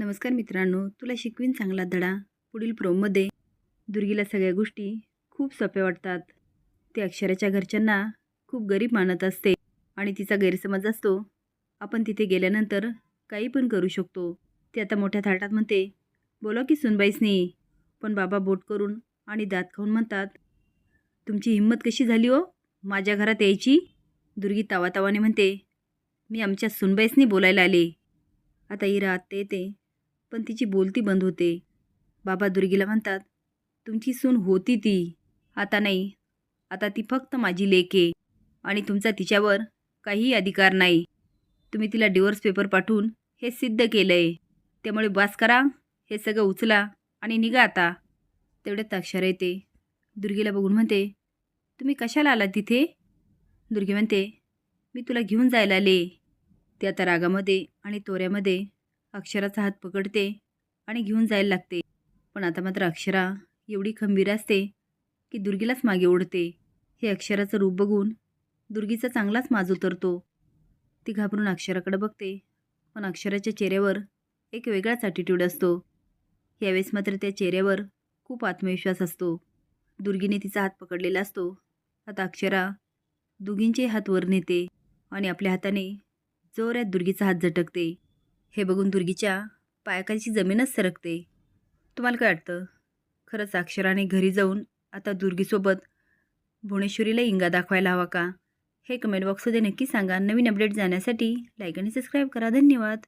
नमस्कार मित्रांनो तुला शिकवीन चांगला धडा. पुढील प्रोमध्ये दुर्गीला सगळ्या गोष्टी खूप सोप्या वाटतात. ते अक्षराच्या घरच्यांना खूप गरीब मानत असते आणि तिचा गैरसमज असतो. आपण तिथे गेल्यानंतर काही पण करू शकतो. ते आता मोठ्या थाटात म्हणते बोला की सुनबाईसनी. पण बाबा बोट करून आणि दात खाऊन म्हणतात तुमची हिंमत कशी झाली हो? माझ्या घरात यायची? दुर्गी तावातावाने म्हणते मी आमच्या सुनबाईसनी बोलायला आले. आता इरा आत्ते येते. पण तिची बोलती बंद होते. बाबा दुर्गीला म्हणतात तुमची सून होती ती. आता नाही. आता ती फक्त माझी लेक. आहे आणि तुमचा तिच्यावर काहीही अधिकार नाही. तुम्ही तिला डिवोर्स पेपर पाठवून हे सिद्ध केलं आहे त्यामुळे बास करा हे सगळं उचला आणि निघा आता. तेवढ्यात अक्षर येते. दुर्गीला बघून म्हणते तुम्ही कशाला आला तिथे? दुर्गी म्हणते मी तुला घेऊन जायला आले. ते आता रागामध्ये आणि तोऱ्यामध्ये अक्षराचा हात पकडते आणि घेऊन जायला लागते. पण आता मात्र अक्षरा एवढी खंबीर असते की दुर्गीलाच मागे ओढते. हे अक्षराचं रूप बघून दुर्गीचा चांगलाच माज उतरतो. ती घाबरून अक्षराकडे बघते. पण अक्षराच्या चेहऱ्यावर एक वेगळाच ॲटिट्यूड असतो. यावेळेस मात्र त्या चेहऱ्यावर खूप आत्मविश्वास असतो. दुर्गीने तिचा हात पकडलेला असतो. आता अक्षरा दुगींचे हात वर नेते आणि आपल्या हाताने जोरात दुर्गीचा हात झटकते. हे बघून दुर्गीच्या पायाखालची जमीनच सरकते. तुम्हाला काय वाटतं? खरंच अक्षराने घरी जाऊन आता दुर्गीसोबत भुवनेश्वरीला इंगा दाखवायला हवा का? हे कमेंट बॉक्समध्ये नक्की सांगा. नवीन अपडेट जाण्यासाठी लाईक आणि सबस्क्राईब करा. धन्यवाद.